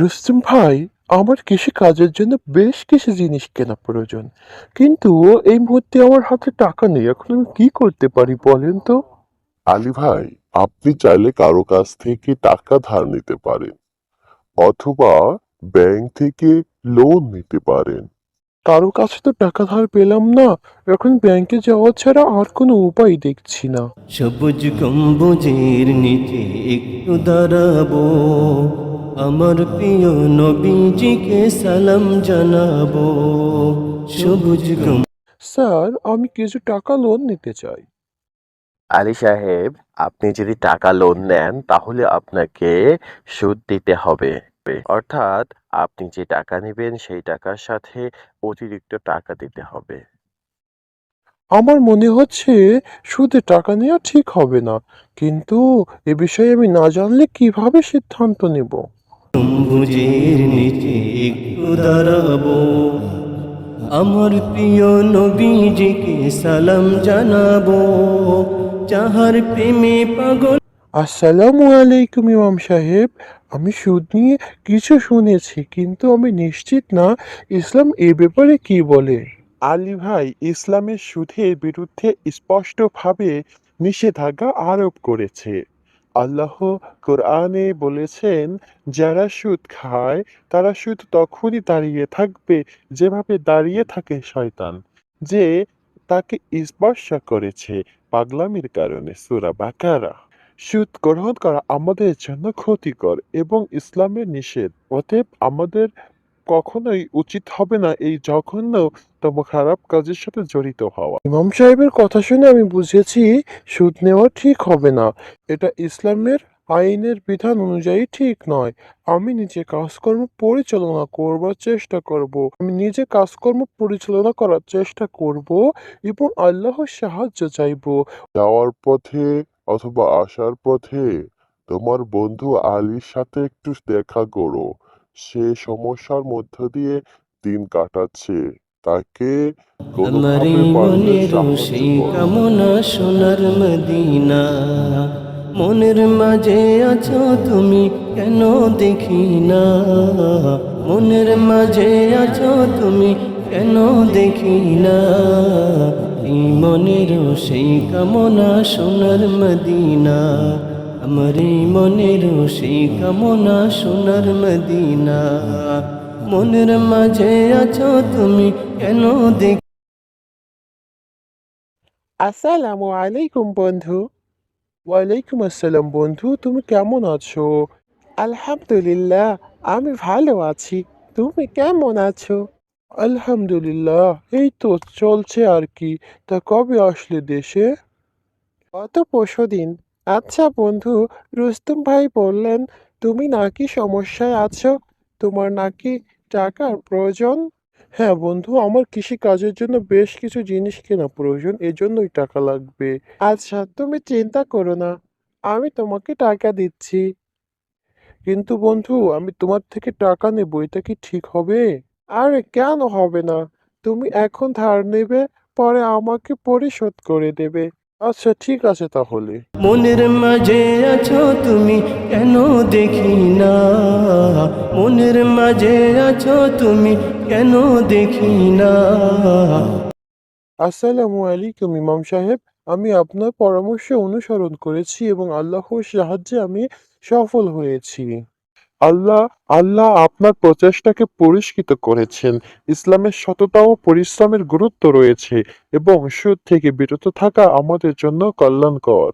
রুস্তম ভাই আমার কৃষি কাজের জন্য বেশ কিছু জিনিস কেনা প্রয়োজন। কিন্তু এই মুহূর্তে আমার হাতে টাকা নেই এখন আমি কি করতে পারি বলেন তো? আলী ভাই আপনি চাইলে কারও কাছ থেকে টাকা ধার নিতে পারেন অথবা ব্যাংক থেকে লোন নিতে পারেন। কারও কাছে তো টাকা ধার পেলাম না এখন ব্যাংকে যাওয়া ছাড়া আর কোনো উপায় দেখছি না। সবুজ গম্বুজের নিচে একটু দাঁড়াবো। আমার প্রিয় নবীজিকে সালাম জানাব। সবুজ গম স্যার আমি কিছু টাকা লোন নিতে চাই। আলী সাহেব আপনি যদি টাকা লোন নেন তাহলে আপনাকে সুদ দিতে হবে। অর্থাৎ আপনি যে টাকা নেবেন সেই টাকার সাথে অতিরিক্ত টাকা দিতে হবে। আমার মনে হচ্ছে সুদে টাকা নেওয়া ঠিক হবে না। কিন্তু এ বিষয়ে আমি না জানলে কীভাবে সিদ্ধান্ত নেব? গম্বুজের নিচে একটু দাঁড়াবো। আমার প্রিয় নবীজিকে সালাম জানাব। যাহার প্রেমে পাগল আসসালামু আলাইকুম ইমাম সাহেব। আমি সুদ নিয়ে কিছু শুনেছি কিন্তু আমি নিশ্চিত না ইসলাম এ ব্যাপারে কি বলে। আলী ভাই ইসলামের সুদের বিরুদ্ধে স্পষ্টভাবে নিষেধাজ্ঞা আরোপ করেছে। আল্লাহ কোরআনে বলেছেন, যারা সুদ খায়, তারা সুদ তখনই দাঁড়িয়ে থাকবে যেভাবে দাঁড়িয়ে থাকে শয়তান, যে তাকে স্পর্শ করেছে পাগলামির কারণে। সুরা বাকারা। সুদ গ্রহণ করা আমাদের জন্য ক্ষতিকর এবং ইসলামের নিষেধ। অতএব আমাদের কখনোই উচিত হবে না এই জঘন্যতম খারাপ কাজের সাথে জড়িত হওয়া। ইমাম সাহেবের কথা শুনে আমি বুঝেছি সুদ নেওয়া ঠিক হবে না। এটা ইসলামের আইনের বিধান অনুযায়ী ঠিক নয়। আমি নিজে কাজকর্ম পরিচালনা করবার চেষ্টা করব। আমি নিজে কাজকর্ম পরিচালনা করার চেষ্টা করব এবং আল্লাহর সাহায্য চাইব। যাওয়ার পথে অথবা আসার পথে তোমার বন্ধু আলীর সাথে একটু দেখা করো। সে সমস্যার মধ্য দিয়ে দিন কাটাচ্ছে। তাকে আমার মনের সেই কামনা সোনার মদিনা। মনের মাঝে আছো তুমি কেন দেখি না মনের মাঝে আছো তুমি কেন দেখি না এই মনের সেই কামনা সোনার মদিনা। আমার মনের সেই কামনা সোনার মদিনা। মনের মাঝে আছো তুমি কেন দেখি আসসালামু আলাইকুম বন্ধু। ওয়ালাইকুম আসসালাম বন্ধু, তুমি কেমন আছো? আলহামদুলিল্লাহ, আমি ভালো আছি। তুমি কেমন আছো? আলহামদুলিল্লাহ, এই তো চলছে আর কি। তা কবে আসলে দেশে? গত পরশুদিন আচ্ছা বন্ধু, রুস্তম ভাই বললেন, তুমি নাকি সমস্যায় আছো? তোমার নাকি টাকার প্রয়োজন? হ্যাঁ বন্ধু, আমার কৃষি কাজের জন্য বেশ কিছু জিনিস কেনা প্রয়োজন, এজন্যই টাকা লাগবে। আচ্ছা তুমি চিন্তা করো না, আমি তোমাকে টাকা দিচ্ছি। কিন্তু বন্ধু, আমি তোমার থেকে টাকা নেব, এটা কি ঠিক হবে? আরে কেন হবে না, তুমি এখন ধার নেবে, পরে আমাকে পরিশোধ করে দেবে। আচ্ছা ঠিক আছে তাহলে। মনের মাঝে আছো তুমি কেন দেখি না? মনের মাঝে আছো তুমি কেন দেখি না? আসসালামু আলাইকুম ইমাম সাহেব। আমি আপনার পরামর্শ অনুসরণ করেছি এবং আল্লাহর সাহায্যে আমি সফল হয়েছি। আল্লাহ আল্লাহ আপনার প্রচেষ্টাকে পরিষ্কৃত করেছেন। ইসলামের সততা ও পরিশ্রমের গুরুত্ব রয়েছে এবং সুদ থেকে বিরত থাকা আমাদের জন্য কল্যাণকর।